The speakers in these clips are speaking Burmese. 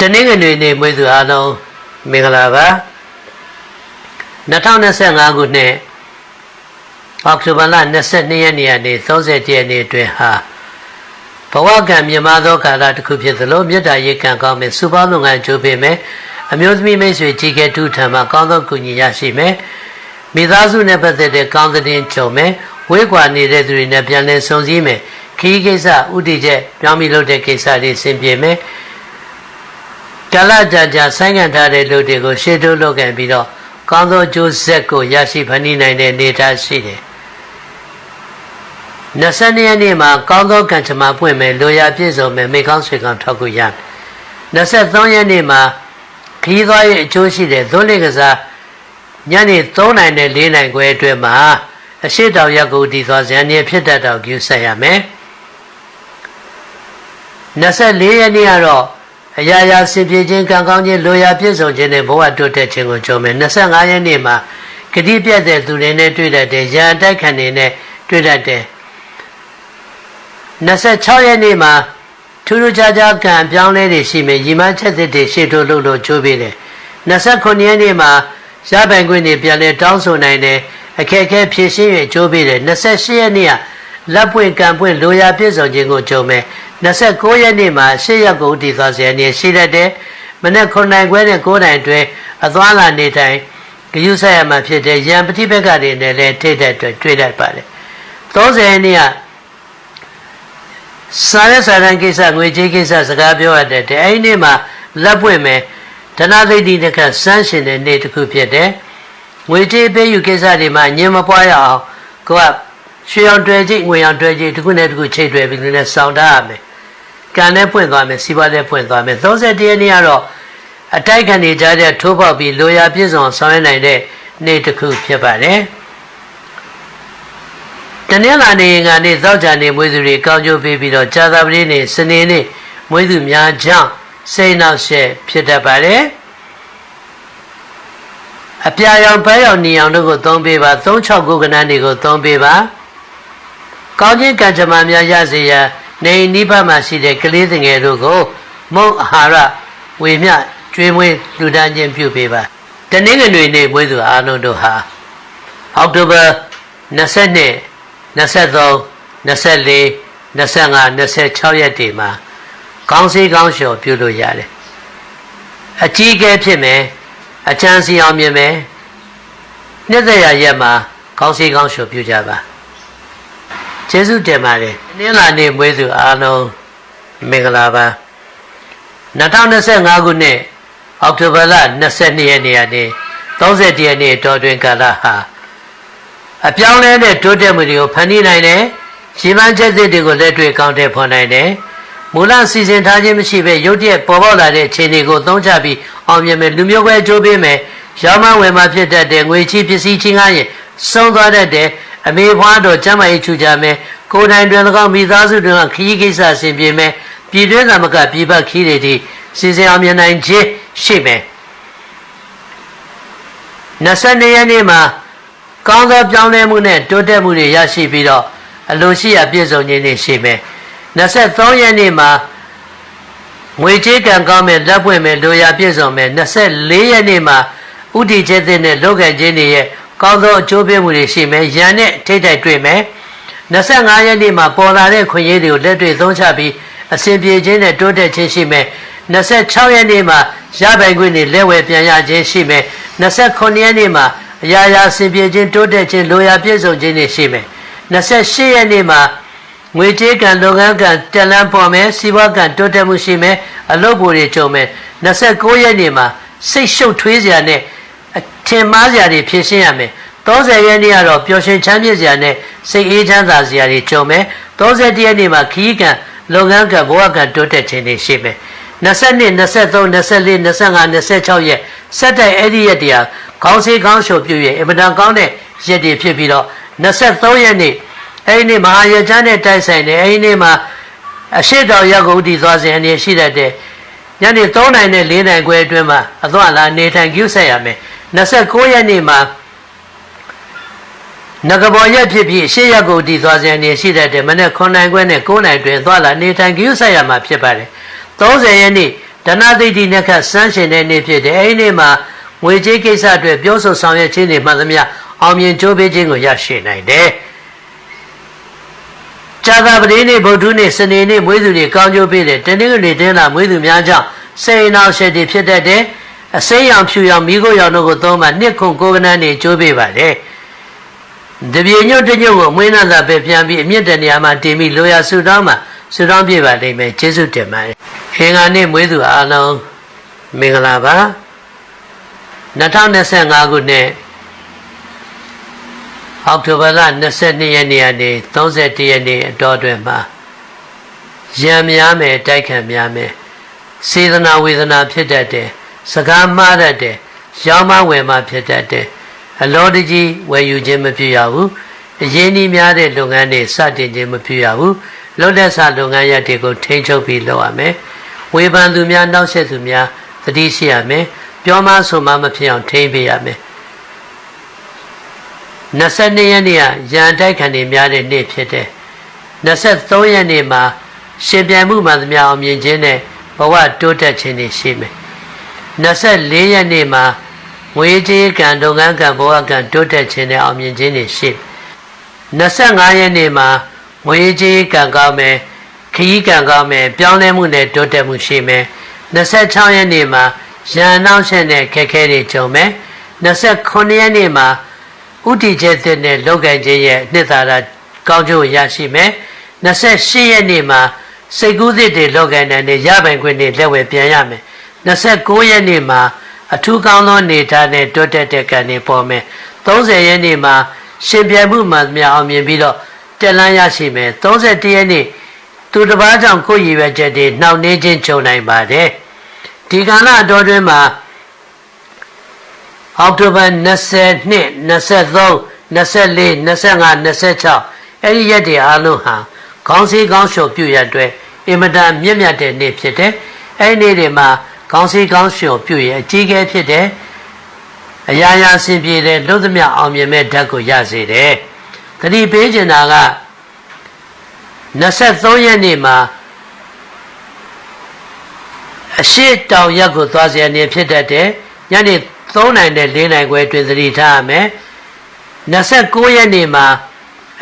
တနင်္ဂနွေနေ့မွေးသူအားလုံးမင်္ဂလာပါ2025ခုနှစ်အောက်တိုဘာလ22ရက်နေ့ကနေ30ရက်နေ့အတွင်းဟာဘဝကံမြမသောကာလတစ်ခုဖြစ်သလိုမေတ္တာရေကံကောင်းမယ်စုပေါင်းလုပ်ငန်းကြိုးပေးမယ်အမျိုးသမီးမိတ်ဆွေကြီးကဲတူထံမှာကောင်းသောကုညီရရှိမယ်မိသားစုနဲ့ပတ်သက်တဲ့ကောင်းတဲ့ကြုံမယ်ဝေးကွာနေတဲ့သူတွေနဲ့ပြန်လည်ဆုံစည်းမယ်ခီးကိစ္စဥတည်ချက်ပြောင်းပြီးလုပ်တဲ့ကိစ္စတွေဆင်ပြေမယ် ကာလကြာကြာဆိုင်းငံ့ထားတဲ့လူတွေကိုရှေ့တိုးလုပ်ကန်ပြီးတော့ကောင်းသောကျိုးဆက်ကိုရရှိဖန်တီးနိုင်တဲ့အနေအထားရှိတယ်22ရက်နေ့မှာကောင်းသောကံချမာပွင့်မယ်လိုရာပြည့်စုံမယ်မိကောင်းဆွေကောင်းထောက်ကူရ23ရက်နေ့မှာခီးသွားရဲ့အကျိုးရှိတဲ့သွန်းလက်ကစားညနေ3နိုင်နဲ့4နိုင်ခွဲအတွင်းမှာအရှိတောင်ရက်ကိုတည်သွားဇန်နေဖြစ်တတ်တော့ကျူဆက်ရမယ်24ရက်နေ့ကတော့ အရာရာစင်ပြေခြင်းကံကောင်းခြင်းလိုရာပြည့်စုံခြင်းနဲ့ဘဝတိုးတက်ခြင်းကိုကြုံမယ်25ရက်နေ့မှာဂတိပြတ်တဲ့သူတွေနဲ့တွေ့တတ်တယ်ရာတိုက်ခံတွေနဲ့တွေ့တတ်တယ်26ရက်နေ့မှာထူးထူးခြားခြားကံပြောင်းလဲတွေရှိမယ်ရီမန်းချက်သစ်တွေရှေ့တို့လို့လို့ချိုးပေးတယ်29ရက်နေ့မှာရပိုင်ခွင့်တွေပြန်လဲတောင်းဆိုနိုင်တယ်အခက်အခဲဖြည့်ရှင်းရချိုးပေးတယ်28ရက်နေ့ကလက်ပွင့်ကံပွင့်လိုရာပြည့်စုံခြင်းကိုကြုံမယ် 29ရက်နေ့မှာရှေ့ရက်ကိုတည်သွားစေနေရှိတတ်တယ်မနေ့9နိုင်ခွဲနဲ့9နိုင်တွဲအသွားလာနေတိုင်းဂယုဆက်ရမှာဖြစ်တဲ့ရံပฏิဘက်ကတွေနဲ့လည်းထိတဲ့အတွက်တွေ့တတ်ပါတယ်30ရက်နေ့ကစားရစားရန်ကိစ္စငွေကြေးကိစ္စစကားပြောရတဲ့အဲ့ဒီနေ့မှာလက်ပွင့်မယ်ဓနသိတိတခစမ်းရှင်တဲ့နေ့တစ်ခုဖြစ်တယ်ငွေကြေးပေးယူကိစ္စတွေမှာညင်မပွားရအောင်ကိုကရွှေအောင်တွဲကြည့်ငွေအောင်တွဲကြည့်တစ်ခုနဲ့တစ်ခုချိတ်တွဲပြီးလည်းစောင့်တတ်ရမယ် ကံနဲ့ပွင့်သွားမယ်စီးပွားနဲ့ပွင့်သွားမယ်31ရက်နေ့ကတော့အတိုက်ခံနေကြတဲ့ထိုးပေါက်ပြီးလိုရာပြည့်စုံဆောင်ရွက်နိုင်တဲ့နေ့တစ်ခုဖြစ်ပါတယ်တနင်္လာနေ့ကနေသောကြာနေ့မွေးသူတွေကောင်းကျိုးပေးပြီးတော့ဇာတာပတိနေ့စနေနေ့မွေးသူများကြောင့်စိတ်နှောက်ယှက်ဖြစ်တတ်ပါတယ်အပြာရောင်ပန်းရောင်နီရောင်တို့ကိုသုံးပေးပါ36ခုကဏ္ဍတွေကိုသုံးပေးပါကောင်းခြင်းကံကြမ္မာများရစေရန် နေနိဗ္ဗာန်မှာရှိတဲ့ကလေးငယ်တို့ကိုမုံအာဟာရဝေမျှကျွေးမွေးလူဒန်းခြင်းပြုပေးပါတနင်္ဂနွေနေ့မွေးသူအားလုံးတို့ဟာအောက်တိုဘာ22 23 24 25 26ရက်တွေမှာကောင်းစီကောင်းလျှော်ပြုလို့ရတယ်အကြီးအကဲဖြစ်မယ်အချမ်းစီအောင်မြင်မယ်နှစ်သက်ရရက်မှာကောင်းစီကောင်းလျှော်ပြုကြပါ ကျေးဇူးတင်ပါတယ်နင်းလာနေမွေးသူအားလုံးမင်္ဂလာပါ2025ခုနှစ်အောက်တိုဘာလ22ရက်နေ့ကနေ30ရက်နေ့တော်တွင်ကာလဟာအပြောင်းလဲတဲ့တိုးတက်မှုတွေကိုဖန်တီးနိုင်တယ်ရှင်မချက်သစ်တွေကိုလက်တွေ့ကောင်းတဲ့ဖော်နိုင်တယ်မူလစီစဉ်ထားခြင်းမရှိဘဲရုတ်တရက်ပေါ်ပေါက်လာတဲ့အခြေအနေကိုသုံးချပြီးအောင်မြင်မယ်လူမျိုးပဲကြိုးပေးမယ်ရောင်းမဝယ်မှာဖြစ်တတ်တဲ့ငွေချီးပစ္စည်းချင်းကားရင်ဆုံးသွားတတ်တဲ့ အမေဖွားတော်ကျမ်းမာရေးချူကြမယ်ကိုယ်တိုင်တွင်၎င်းမိသားစုတွင်ခရီးကိစ္စဆင်ပြေမယ်ပြည်တွင်းသမကပြည်ပခီးတွေဒီစီစဉ်အောင်မြင်နိုင်ခြင်းရှိမယ်22ရက်နေ့မှာကောင်းသောပြောင်းလဲမှုနဲ့တိုးတက်မှုတွေရရှိပြီးတော့အလိုရှိရာပြည့်စုံခြင်းတွေရှိမယ်23ရက်နေ့မှာငွေကြေးကံကောင်းမယ်လက်ပွင့်မယ်လိုရာပြည့်စုံမယ်24ရက်နေ့မှာဥတီချက်တဲ့နဲ့လောကခြင်းတွေရဲ့ ကောင်းသောအကျိုးပေးမှုတွေရှိမယ်ရန်နဲ့ထိတ်တိုက်တွေ့မယ်25ရက်နေ့မှာပေါ်လာတဲ့ခွင့်ရည်တွေကိုလက်တွေ့သုံးချပြီးအစဉ်ပြေခြင်းနဲ့တိုးတက်ခြင်းရှိမယ်26ရက်နေ့မှာရပိုင်ခွင့်တွေလက်ဝယ်ပြန်ရခြင်းရှိမယ်29ရက်နေ့မှာအရာရာအစဉ်ပြေခြင်းတိုးတက်ခြင်းလိုရာပြည့်စုံခြင်းတွေရှိမယ်28ရက်နေ့မှာငွေကြေးကံလုပ်ငန်းကံတက်လန်းပေါ်မယ်စီးပွားကံတိုးတက်မှုရှိမယ်အလုပ်ပိုတွေကြုံမယ်29ရက်နေ့မှာစိတ်ရှုပ်ထွေးစရာနဲ့အ ထင်မှားစရာတွေဖြစ်ရှင်းရမယ်30ရက်နေ့ကတော့ပျော်ရွှင်ချမ်းမြေ့စရာနဲ့စိတ်အေးချမ်းသာစရာတွေကြုံမယ်31ရက်နေ့မှာခီးကံလုပ်ငန်းကံဘဝကံတိုးတက်ခြင်းတွေရှိမယ်22 23 24 25 26ရက်ဆက်တိုက်အဲ့ဒီရက်တည်းဟာခေါင်းစည်းခေါင်းလျှော်ပြည့်ရဲ့အင်မတန်ကောင်းတဲ့ရက်တွေဖြစ်ပြီးတော့23ရက်နေ့အဲ့ဒီနေ့မဟာရချမ်းနဲ့တိုက်ဆိုင်တယ်အဲ့ဒီနေ့မှာအရှိတော်ရက်ကိုတည်သွားစဉ်အနေရှိတတ်တဲ့ညနေ3နိုင်နဲ့4နိုင်ခွဲအတွင်းမှာအသွားလာနေထိုင်ကျူးဆက်ရမယ် 29ရက်နေ့မှာနဂဘောရက်ဖြစ်ပြီးရှေ့ရက်ကိုတည်သွားစဉ်အနေရှိတတ်တဲ့မနေ့9နိုင်ခွဲနဲ့9နိုင်တွင်သွားလာနေထိုင်ကျူးဆက်ရမှာဖြစ်ပါတယ်30ရက်နေ့ဒနာသိတိနဲ့ခတ်စမ်းရှင်တဲ့နေ့ဖြစ်တယ်အဲဒီနေ့မှာငွေကြေးကိစ္စအတွက်ပြောဆိုဆောင်ရွက်ခြင်းတွေမှန်သမျှအောင်မြင်ကြိုးပေးခြင်းကိုရရှိနိုင်တယ်ဇာတာပတိနေ့ဗုဒ္ဓနေ့စနေနေ့မွေးသူတွေကောင်းကျိုးပေးတယ်တနင်္ဂနွေတင်းလာမွေးသူများကြောင့်စိတ်နှောက်ရှက်တွေဖြစ်တတ်တယ် အစိမ်းရောင်ဖြူရောင်မိခိုးရောင်တို့ကိုသုံးမှနှစ်ခုကိုကနန်းနေကြိုးပေးပါတယ်တပြေညွတ်တညွတ်ကိုအမွေးနာသာပဲပြန်ပြီးအမြင့်တနေရာမှာတင်ပြီးလိုရာဆူတောင်းမှာဆူတောင်းပြပါလိမ့်မယ်ကျေးဇူးတင်ပါတယ်ခေငါနေ့မွေးသူအားလုံးမင်္ဂလာပါ2025ခုနှစ်အောက်တိုဘာလ22ရက်နေ့ကနေ31ရက်နေ့အတော်တွင်မှာရံများမယ်တိုက်ခံများမယ်စေတနာဝေဒနာဖြစ်တတ်တယ် စကားမှားတတ်တယ်ရောင်းမဝယ်မှဖြစ်တတ်တယ်အလောတကြီးဝယ်ယူခြင်းမဖြစ်ရဘူးအရင်းနှီးများတဲ့လုပ်ငန်းတွေစတင်ခြင်းမဖြစ်ရဘူးလွတ်လပ်စွာလုပ်ငန်းရပ်တွေကိုထိန်းချုပ်ပြီးလုပ်ရမယ်ဝေဖန်သူများနောက်ဆက်သူများသတိရှိရမယ်ပြောမဆိုမှမဖြစ်အောင်ထိန်းပေးရမယ်22ရက်နေ့ကရန်တိုက်ခံနေများတဲ့နေ့ဖြစ်တယ်23ရက်နေ့မှာရှင်ပြိုင်မှုမှန်သမျှအောင်မြင်ခြင်းနဲ့ဘဝတိုးတက်ခြင်းတွေရှိမယ် 24ရက်နေ့မှာငွေကြေးကံလုပ်ငန်းကံဘဝကံတိုးတက်ခြင်းနဲ့အောင်မြင်ခြင်းတွေရှိ25ရက်နေ့မှာငွေကြေးကံကောင်းမယ်ခရီးကံကောင်းမယ်ပြောင်းလဲမှုနဲ့တိုးတက်မှုရှိမယ်26ရက်နေ့မှာရန်နောက်ဆက်နဲ့ခက်ခဲတွေကြုံမယ်29ရက်နေ့မှာဥတီကျက်တဲ့နဲ့လောက်ကင်ခြင်းရဲ့နှစ်သာရကောင်းကျိုးရရှိမယ်28ရက်နေ့မှာစိတ်ကူးသစ်တွေလောက်ကင်တဲ့ရပိုင်ခွင့်တွေလက်ဝယ်ပြန်ရမယ် 29ရက်နေ့မှာအထူးကောင်းသောနေသားနဲ့တွတ်တက်တဲ့ကံတွေပေါ်မယ်30ရက်နေ့မှာရှင်ပြိုင်မှုမှန်များအောင်မြင်ပြီးတော့တက်လန်းရရှိမယ်31ရက်နေ့သူတစ်ပါးကြောင့်ကိုယ်ရည်ရွယ်ချက်တွေနှောင့်နှေးခြင်းကြုံနိုင်ပါတယ်ဒီကာလအတော်တွင်မှာအောက်တိုဘာ22 23 24 25 26အဲ့ဒီရက်တွေအားလုံးဟာခေါင်းစည်းခေါင်းလျှော်ပြုရအတွက်အင်မတန်မြင့်မြတ်တဲ့နေ့ဖြစ်တယ်အဲ့ဒီနေ့တွေမှာ ခေါင်းစည်းခေါင်းလျှော်ပြုရအကြီးကဲဖြစ်တယ်အရာရာဆင်ပြေတဲ့လုံးသမျှအောင်မြင်မဲ့ဓာတ်ကိုရစေတယ်တတိပေးကျင်တာက23ရက်နေ့မှာအရှိတောင်ရက်ကိုသွားစရာနေဖြစ်တတ်တယ်ညနေ3နိုင်နဲ့4နိုင်ခွဲတွင်သတိထားရမယ်29ရက်နေ့မှာ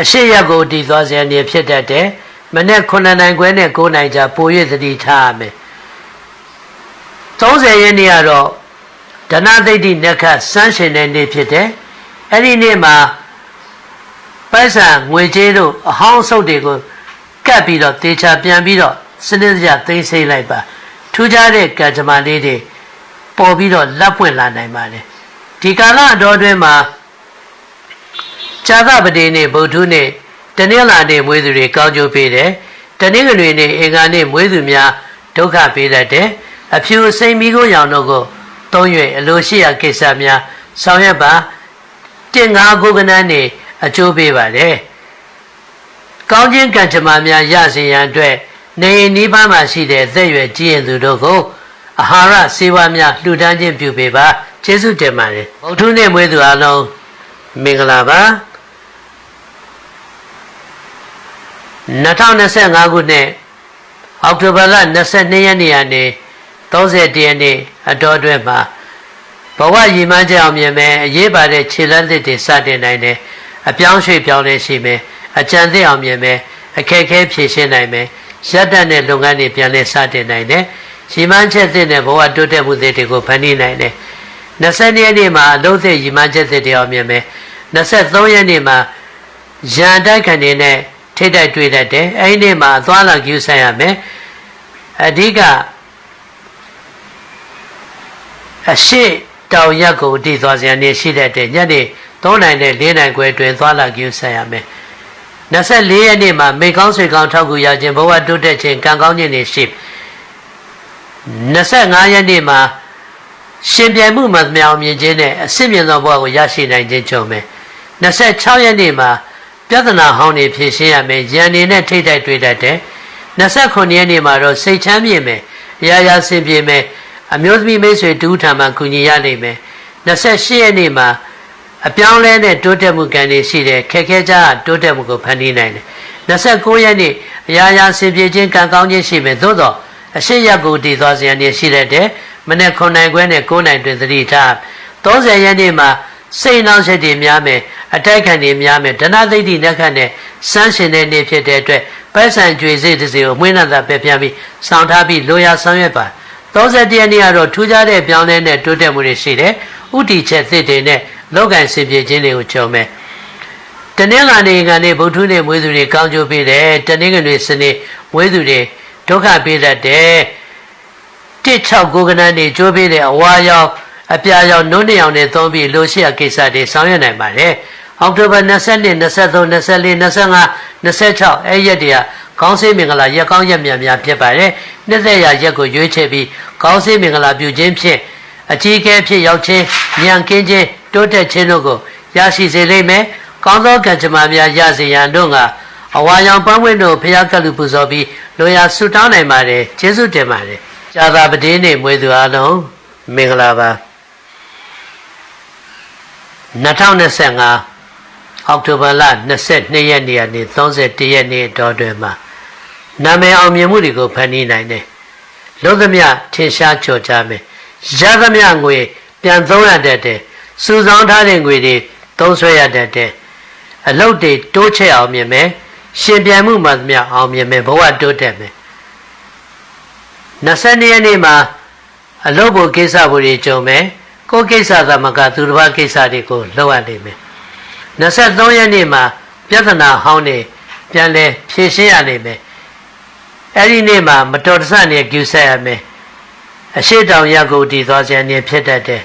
အရှိရက်ကိုတည်သွားစရာနေဖြစ်တတ်တယ်မနေ့9နိုင်ခွဲနဲ့9နိုင်ကြာပို၍သတိထားရမယ် 30ရက်နေ့ကတော့ဒနာသိတိနက္ခစမ်းရှင်တဲ့နေ့ဖြစ်တယ်အဲ့ဒီနေ့မှာပိုက်ဆံငွေကြေးတို့အဟောင်းဆုပ်တွေကိုကပ်ပြီးတော့တေချာပြန်ပြီးတော့စနစ်တကျသိမ်းဆိပ်လိုက်ပါထူးခြားတဲ့ကံကြမ္မာလေးတွေပေါ်ပြီးတော့လက်ပွင့်လာနိုင်ပါတယ်ဒီကာလအတော်တွင်မှာဇာသပတိနေ့ဗုဒ္ဓနေ့တနင်္လာနေ့မွေးသူတွေကောင်းကျိုးပေးတယ်တနင်္ဂနွေနေ့အင်္ဂါနေ့မွေးသူများဒုက္ခပေးတတ်တယ် အဖြူစိမ်မီကိုရောင်တို့ကိုသုံး၍အလိုရှိရာကိစ္စများဆောင်ရွက်ပါတင်ငါကုကနန်းနေအကျိုးပေးပါတယ်ကောင်းခြင်းကံကြမ္မာများရစေရန်အတွက်နေနိဗ္ဗာန်မှာရှိတဲ့သက်ရွယ်ကြည်ရင်သူတို့ကိုအာဟာရစေဝါများလှူဒန်းခြင်းပြုပေးပါကျေးဇူးတင်ပါတယ်ဗုဒ္ဓနဲ့မွေးသူအလုံးမင်္ဂလာပါ2025ခုနှစ်အောက်တိုဘာလ22ရက်နေ့ကနေ 30ရက်နေ့အတော်အတွင်းမှာဘဝရည်မှန်းချက်အောင်မြင်မယ်အရေးပါတဲ့ခြေလှမ်းသစ်တွေစတင်နိုင်တယ်အပြောင်းရွှေ့ပြောင်းလဲရှိမယ်အကြံသစ်အောင်မြင်မယ်အခက်အခဲဖြေရှင်းနိုင်မယ်ရပ်တန့်တဲ့လုပ်ငန်းတွေပြန်လဲစတင်နိုင်တယ်ရည်မှန်းချက်သစ်နဲ့ဘဝတိုးတက်မှုသစ်တွေကိုဖန်တီးနိုင်တယ်20ရက်နေ့မှာအလုပ်သစ်ရည်မှန်းချက်သစ်တွေအောင်မြင်မယ်23ရက်နေ့မှာရန်တိုက်ခံနေနဲ့ထိတိုက်တွေ့တတ်တယ်အဲဒီနေ့မှာသွားလာကြည့်ဆိုင်ရမယ်အဓိက အရှိတောင်ရက်ကိုတည်သွားစရာနေရှိတတ်တယ်ညနေ3နိုင်နဲ့4နိုင်ခွဲတွင်သွားလာကြည့်ဆိုင်ရမယ်24ရက်နေ့မှာမိကောင်းဆွေကောင်းထောက်ကူရခြင်းဘဝတိုးတက်ခြင်းကံကောင်းခြင်းတွေရှိ25ရက်နေ့မှာရှင်ပြိုင်မှုမှမြောင်မြင်ခြင်းနဲ့အစစ်မြင်သောဘဝကိုရရှိနိုင်ခြင်းကြုံမယ်26ရက်နေ့မှာပြဿနာဟောင်းတွေဖြေရှင်းရမယ်ရန်နေနဲ့ထိတ်တိုက်တွေ့တတ်တယ်29ရက်နေ့မှာတော့စိတ်ချမ်းမြေမယ်အရာရာဆင်ပြေမယ် အမျိုးသမီးမိတ်ဆွေတူးထံမှာကူညီရနိုင်မယ်28ရက်နေ့မှာအပြောင်းလဲနဲ့တိုးတက်မှုကံတွေရှိတယ်ခက်ခဲကြတိုးတက်မှုကိုဖန်တီးနိုင်တယ်29ရက်နေ့အရာရာဆင်ပြေခြင်းကံကောင်းခြင်းရှိမယ်သို့တော့အရှိရက်ကိုတည်သွားစဉ်အနေရှိတဲ့တဲ့မနေ့9နိုင်ခွဲနဲ့9နိုင်တွင်သတိထား30ရက်နေ့မှာစိတ်နှောင့်ယှက်တွေများမယ်အတိုက်ခံတွေများမယ်ဒနာသိတိလက်ခတ်နဲ့စမ်းရှင်တဲ့နေ့ဖြစ်တဲ့အတွက်ပိုက်ဆံကြွေစိတ်တစ်စီကိုမွေးနှံသာပဲပြန်ပြီးစောင့်ထားပြီးလိုရာဆောင်ရွက်ပါ 31ရက်နေ့ကတော့ထူးခြားတဲ့ပြောင်းလဲတဲ့တိုးတက်မှုတွေရှိတယ်ဥတီချက်သစ်တွေနဲ့လောကန်စင်ပြေခြင်းတွေကိုကြုံမယ်တနင်္လာနေ့ကနေဗုဒ္ဓနေ့မွေးသူတွေကောင်းကျိုးပေးတယ်တနင်္ဂနွေစနေမွေးသူတွေဒုက္ခပေးတတ်တယ်169ကနန်းနေကျိုးပေးတဲ့အဝါရောင်အပြာရောင်နှုတ်နှစ်ရောင်နဲ့သုံးပြီးလိုရှိရကိစ္စတွေဆောင်ရွက်နိုင်ပါတယ်အောက်တိုဘာ22 23 24 25 26အဲ့ရက်တွေက ကောင်းစေးမင်္ဂလာရက်ကောင်းရက်မြန်များဖြစ်ပါတယ်နှစ်သက်ရာရက်ကိုရွေးချယ်ပြီးကောင်းစေးမင်္ဂလာပြုခြင်းဖြင့်အကြီးအကဲဖြစ်ရောက်ခြင်းဉာဏ်ကင်းခြင်းတိုးတက်ခြင်းတို့ကိုရရှိစေလိမ့်မယ်ကောင်းသောကံကြမ္မာများရစေရန်တို့ကအဝါရောင်ပန်းပွင့်တို့ဖျားကလူပူဇော်ပြီးလိုရာဆုတောင်းနိုင်ပါတယ်ကျေးဇူးတင်ပါတယ်ဇာတာပတိနေ့မွေးသူအားလုံးမင်္ဂလာပါ2025 အောက်တိုဘာလ22ရက်နေ့ကနေ31ရက်နေ့တော်တွင်မှာနာမည်အောင်မြင်မှုတွေကိုဖန်တီးနိုင်တယ်လုံးသမျှထင်ရှားကြော်ကြားမယ်ရသမျှငွေပြန်သုံးရတတ်တယ်စုဆောင်းထားတဲ့ငွေတွေသုံးဆွဲရတတ်တယ်အလုတ်တွေတိုးချက်အောင်မြင်မယ်ရှင်ပြန်မှုမှသမျှအောင်မြင်မယ်ဘဝတိုးတက်မယ်22ရက်နေ့မှာအလုတ်ဖို့ကိစ္စဖို့တွေကြုံမယ်ကိုယ်ကိစ္စသမကသူတစ်ပါးကိစ္စတွေကိုလုပ်ရနိုင်မယ် 23ရက်နေ့မှာပြဿနာဟောင်းနေပြန်လဲဖြေရှင်းရနိုင်မယ်အဲ့ဒီနေ့မှာမတော်တဆနဲ့ကျူဆက်ရမယ်အရှိတောင်ရက်ကိုတည်သွားခြင်းနဲ့ဖြစ်တတ်တယ်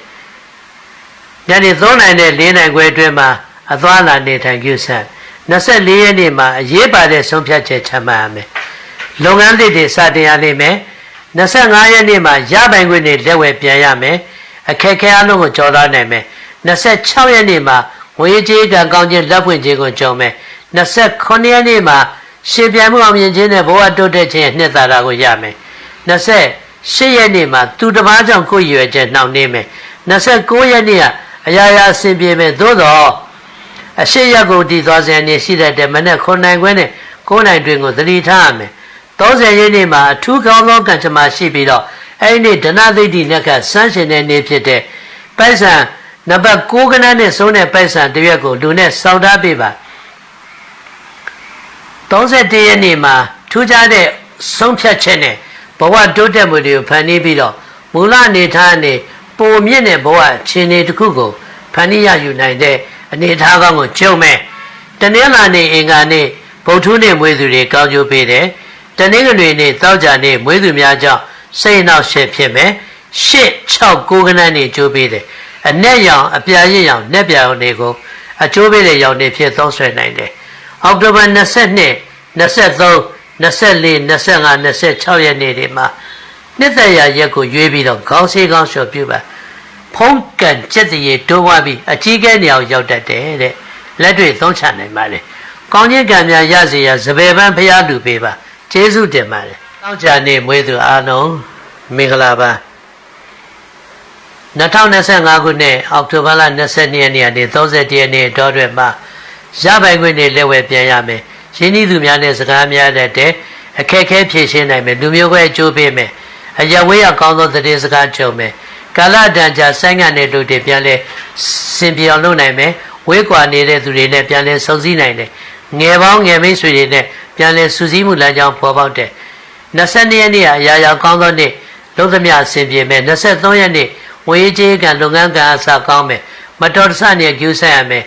ညနေ3နိုင်နဲ့4နိုင်ခွဲအတွင်းမှာအသွားလာနေထိုင်ကျူဆက်24ရက်နေ့မှာအရေးပါတဲ့ဆုံးဖြတ်ချက်ချမှတ်ရမယ်လုပ်ငန်းသစ်တွေစတင်ရနိုင်မယ်25ရက်နေ့မှာရပိုင်ခွင့်တွေလက်ဝယ်ပြန်ရမယ်အခက်ခဲအလုံးကိုကြော်သားနိုင်မယ်26ရက်နေ့မှာ ငွေကြေးကံကောင်းခြင်းလက်ဖွင့်ခြင်းကိုကြုံမယ်29ရက်နေ့မှာရှင်ပြန်မှုအောင်မြင်ခြင်းနဲ့ဘဝတိုးတက်ခြင်းနှစ်သာရကိုရမယ်28ရက်နေ့မှာသူတစ်ပါးကြောင့်ကိုယ်ရွယ်ချက်နှောင့်နှေးမယ်29ရက်နေ့ကအရာရာအဆင်ပြေမယ်သို့တော့အရှိရက်ကိုတည်သွားစဉ်နေရှိတဲ့မနဲ့9နိုင်ခွဲနဲ့9နိုင်တွင်ကိုသတိထားရမယ်30ရက်နေ့မှာအထူးကောင်းသောကံကြမ္မာရှိပြီးတော့အဲ့ဒီနေ့ဒနာသိတိနဲ့ကစမ်းရှင်တဲ့နေ့ဖြစ်တဲ့ပိုက်ဆံ နံပါတ်6ကနန်းနဲ့ဆုံးတဲ့ပိုက်ဆံတစ်ရွက်ကိုလူနဲ့စောင့်ထားပေးပါ31ရက်နေ့မှာထူးခြားတဲ့ဆုံးဖြတ်ချက်နဲ့ဘဝတိုးတက်မှုတွေကိုဖန်တီးပြီးတော့မူလအနေထားနဲ့ပုံမြင့်တဲ့ဘဝခြေနေတစ်ခုကိုဖန်တီးရယူနိုင်တဲ့အနေထားကောင်းကိုကျုံမဲ့တနင်္လာနေ့အင်္ဂါနေ့ဗုဒ္ဓနေ့မွေးသူတွေကောင်းကျိုးပေးတယ်တနင်္ဂနွေနေ့တောက်ကြနေ့မွေးသူများကြောင့်စိတ်နှောက်ရှက်ဖြစ်မယ်ရှစ်6 9ခဏနေကျိုးပေးတယ် အ내ရောင်အပြာရစ်ရောင်내ပြာရောင်တွေကိုအကျိုးပေးတဲ့ရောင်တွေဖြစ်သုံးဆွဲနိုင်တယ်အောက်တိုဘာ22 23 24 25 26ရက်နေ့တွေမှာနှစ်သက်ရရက်ကိုရွေးပြီးတော့ခေါင်းဆေးခေါင်းလျှော်ပြုပါဖုံးကန်ကျက်တရေတိုးဝါပြီးအကြီးကဲနေအောင်ရောက်တတ်တယ်တဲ့လက်တွေသုံးချနိုင်ပါလေကောင်းခြင်းကံများရစေရစပယ်ပန်းဖျားလူပေးပါကျေးဇူးတင်ပါတယ်တောက်ကြနေမွေးသူအားလုံးမင်္ဂလာပါ 2025ခုနှစ်အောက်တိုဘာလ22ရက်နေ့ကနေ31ရက်နေ့တောတွင်မှရပိုင်ခွင့်နဲ့လက်ဝဲပြန်ရမယ်ရင်းနှီးသူများနဲ့စကားများတဲ့တဲ့အခက်ခဲဖြေရှင်းနိုင်မယ်လူမျိုးပဲအကျိုးပေးမယ်အရဝေးရကောင်းသောသတင်းစကားကြုံမယ်ကာလတန်ကြာဆိုင်းငံ့တဲ့လူတွေပြန်လဲစင်ပြောင်လုပ်နိုင်မယ်ဝေးကွာနေတဲ့သူတွေနဲ့ပြန်လဲစုံစည်းနိုင်တယ်ငယ်ပေါင်းငယ်မိတ်ဆွေတွေနဲ့ပြန်လဲစူးစီးမှုလမ်းကြောင်းပေါ်ပေါက်တယ်22ရက်နေ့ကအရာရာကောင်းသောနေ့လုံးသမျှအဆင်ပြေမယ်23ရက်နေ့ ဝေးကြေးကလုပ်ငန်းကအစကောင်းမယ်မတော်တဆနဲ့ကျူးဆက်ရမယ်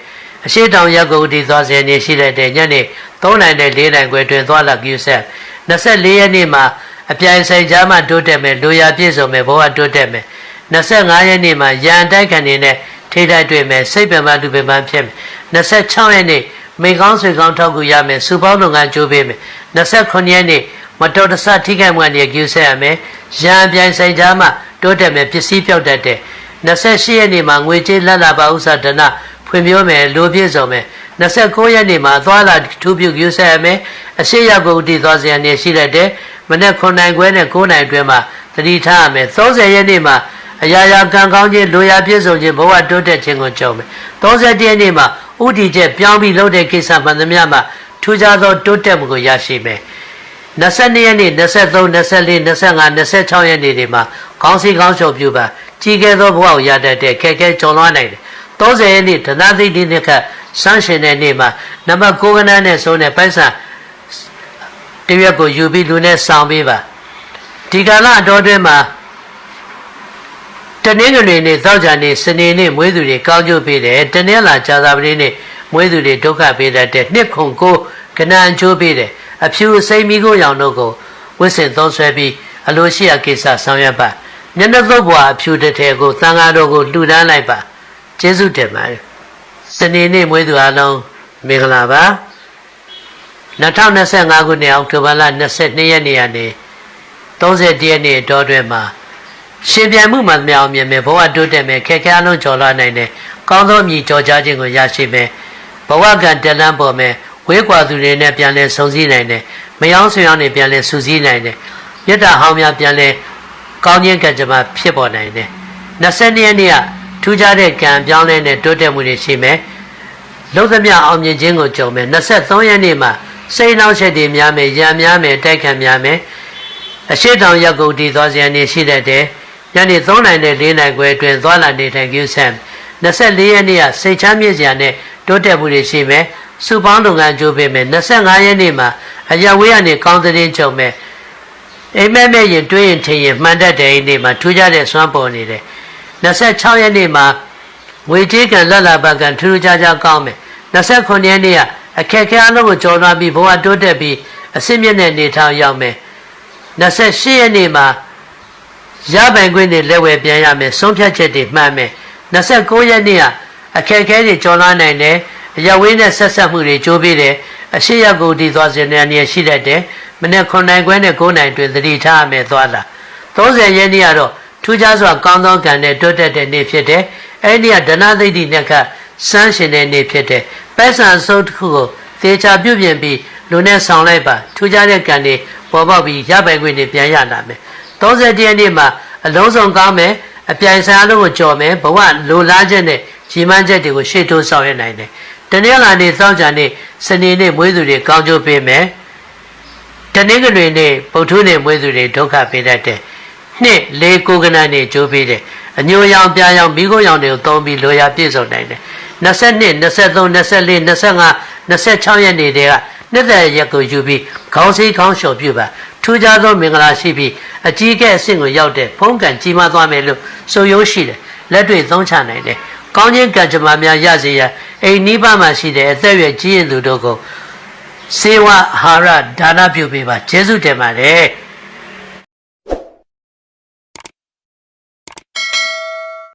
အရှိတောင်ရက်ကိုတည်သွားစေနေရှိတဲ့ညနေ3နိုင်နဲ့4နိုင်ခွဲတွင်သွားလာကျူးဆက်24ရက်နေ့မှာအပြိုင်ဆိုင်ကြားမှတိုးတက်မယ်လူရပြည့်စုံမယ်ဘဝတိုးတက်မယ်25ရက်နေ့မှာရန်တိုက်ခံနေတဲ့ထိတိုက်တွေ့မယ်စိတ်ပင်ပန်းလူပင်ပန်းဖြစ်မယ်26ရက်နေ့မိကောင်းဆွေကောင်းထောက်ကူရမယ်စူပေါင်းလုပ်ငန်းကြိုးပေးမယ်29ရက်နေ့မတော်တဆထိခိုက်မှုအနေကျူးဆက်ရမယ်ရန်ပြိုင်ဆိုင်ကြားမှ တိုးတက်မယ်ပစ္စည်းပြောက်တတ်တယ်28ရက်နေ့မှာငွေကြေးလက်လာပါဥစ္စာဒနာဖွံ့ဖြိုးမယ်လူပြည့်စုံမယ်29ရက်နေ့မှာသွားလာထူးပြုကျူးဆက်ရမယ်အရှိရောက်ကိုတည်သွားစရာနေရှိတတ်တယ်မနေ့9နိုင်ခွဲနဲ့9နိုင်အတွင်းမှာသတိထားရမယ်30ရက်နေ့မှာအရာရာကံကောင်းခြင်းလိုရာပြည့်စုံခြင်းဘဝတိုးတက်ခြင်းကိုကြုံမယ်31ရက်နေ့မှာဥတီချက်ပြောင်းပြီးလုပ်တဲ့ကိစ္စမှန်သမျှမှာထူးခြားသောတိုးတက်မှုကိုရရှိမယ်22ရက်နေ့23 24 25 26ရက်နေ့တွေမှာ ခေါင်းစည်းခေါင်းလျှော်ပြုပါကြီးကဲသောဘဝကိုရတတ်တဲ့ခက်ခဲကြုံလွှားနိုင်တယ်30ရက်နေ့ဒနာသိတိနှစ်ခတ်စမ်းရှင်တဲ့နေ့မှာနံပါတ်9ကဏ္ဍနဲ့ဆိုတဲ့ပိုက်ဆံတရွက်ကိုယူပြီးလူနဲ့ဆောင်ပေးပါဒီကာလအတော်တွင်းမှာတနင်္ဂနွေနေ့သောကြာနေ့စနေနေ့မွေးသူတွေကောင်းကျိုးပေးတယ်တနင်္လာကြာသပတေးနေ့မွေးသူတွေဒုက္ခပေးတတ်တဲ့နှစ်ခုကိုကဏ္ဍအကျိုးပေးတယ်အဖြူအစိမ်းမိကိုရောင်တို့ကိုဝစ်စင်သုံးဆွဲပြီးအလိုရှိရာကိစ္စဆောင်ရွက်ပါ မျက်နှာသုတ်ဘွားအဖြူတစ်ထည်ကိုသံဃာတော်ကိုလှူဒန်းလိုက်ပါကျေးဇူးတင်ပါတယ်စနေနေ့မွေးသူအလုံးမင်္ဂလာပါ2025ခုနှစ်အောက်တိုဘာလ22ရက်နေ့ကနေ30ရက်နေ့တောတွင်မှာရှင်ပြန်မှုမှမြောင်မြင်မယ်ဘဝတိုးတက်မယ်ခက်ခဲအလုံးကျော်လွှားနိုင်တယ်ကောင်းသောမြည်ကြော်ကြားခြင်းကိုရရှိမယ်ဘဝကတလန်းပေါ်မယ်ဝေးကွာသူတွေနဲ့ပြန်လဲဆုံစည်းနိုင်တယ်မယောင်းဆွေယောင်းတွေပြန်လဲစူးစီးနိုင်တယ်မြတ်တာဟောင်းများပြန်လဲ ကောင်းခြင်းကံကြမ္မာဖြစ်ပေါ်နိုင်တယ်22ရက်နေ့ကထူးခြားတဲ့ကံပြောင်းလဲတဲ့တိုးတက်မှုတွေရှိမယ်လုံးသမျှအောင်မြင်ခြင်းကိုကြုံမယ်23ရက်နေ့မှာစိတ်နှောက်ချက်တွေများမယ်ရံများမယ်တိုက်ခံများမယ်အရှိတောင်ရက်ကုန်တည်သွားစရာနေရှိတတ်တယ်ညနေ3နိုင်နဲ့4နိုင်ခွဲအတွင်းသွားလာနေထိုင်ကြဆမ်24ရက်နေ့ကစိတ်ချမ်းမြေ့စရာနဲ့တိုးတက်မှုတွေရှိမယ်စုပေါင်းလုပ်ငန်းကြိုးပေးမယ်25ရက်နေ့မှာအရဝေးကနေကောင်းသတင်းချုပ်မယ် အိမ်မက်မဲ့ရင်တွေးရင်ထင်ရင်မှန်တတ်တဲ့အိမ်နေ့မှာထူးခြားတဲ့စွမ်းပေါ်နေတယ်26ရက်နေ့မှာငွေကြေးကံလက်လာပတ်ကံထူးထူးခြားခြားကောင်းမယ်29ရက်နေ့ကအခက်အခဲအလုံးကိုကျော်လွှားပြီးဘဝတိုးတက်ပြီးအစစ်မြင့်တဲ့နေထောင်ရောက်မယ်28ရက်နေ့မှာရပိုင်ခွင့်တွေလက်ဝယ်ပြန်ရမယ်ဆုံးဖြတ်ချက်တွေမှန်မယ်29ရက်နေ့ကအခက်အခဲတွေကျော်လွှားနိုင်တယ်အရဝေးနဲ့ဆက်ဆက်မှုတွေကြိုးပေးတယ် အရှိရကိုတည်သွားစဉ်တဲ့နေရာရှိတတ်တယ်မနေ့9နိုင်ခွဲနဲ့9နိုင်တွင်သတိထားမယ်သွားလာ30ရက်နေ့ကတော့ထူးခြားစွာကောင်းသောကံနဲ့တွတ်တက်တဲ့နေ့ဖြစ်တယ်အဲ့ဒီကဒနာသိတိနဲ့ကစမ်းရှင်တဲ့နေ့ဖြစ်တယ်ပဲဆန်စုပ်တစ်ခုကိုသေချာပြုပြင်ပြီးလူနဲ့ဆောင်လိုက်ပါထူးခြားတဲ့ကံတွေပေါ်ပေါက်ပြီးရပိုင်ခွင့်တွေပြန်ရလာမယ်30ရက်နေ့မှာအလုံးစုံကောင်းမယ်အပြိုင်ဆိုင်အလုံးကိုကြော်မယ်ဘဝလိုလားချက်နဲ့ကြီးမှန်းချက်တွေကိုရှေ့ထိုးဆောင်ရွက်နိုင်တယ် တနင်္လာနေ့စောင့်ကြနေ့စနေနေ့မွေးသူတွေကောင်းကျိုးပေးမယ်တနင်္ဂနွေနေ့ဗုဒ္ဓနေ့မွေးသူတွေဒုက္ခပေးတတ်တယ်နှစ်လေးကိုကနနေ့ကျိုးပေးတယ်အညိုရောင်ပြာရောင်မိခိုးရောင်တွေကိုသုံးပြီးလိုရာပြည့်စုံနိုင်တယ်22 23 24 25 26ရက်နေ့တည်းကနှစ်သက်ရက်ကိုယူပြီးခေါင်းစည်းခေါင်းလျှော်ပြုပါထူးခြားသောမင်္ဂလာရှိပြီးအကြီးကဲအဆင့်ကိုရောက်တဲ့ဖုံးကံကြီးမားသွားမယ်လို့ဆိုရုံးရှိတယ်လက်တွေ့သုံးချနိုင်တယ် ကောင်းခြင်းကံကြမ္မာများရစေရန်အိမ်နိဗ္ဗာန်မှာရှိတဲ့အသက်အရွယ်ကြီးရင်သူတို့ကိုစေဝအာဟာရဒါနပြုပေးပါကျေးဇူးတင်ပါတယ်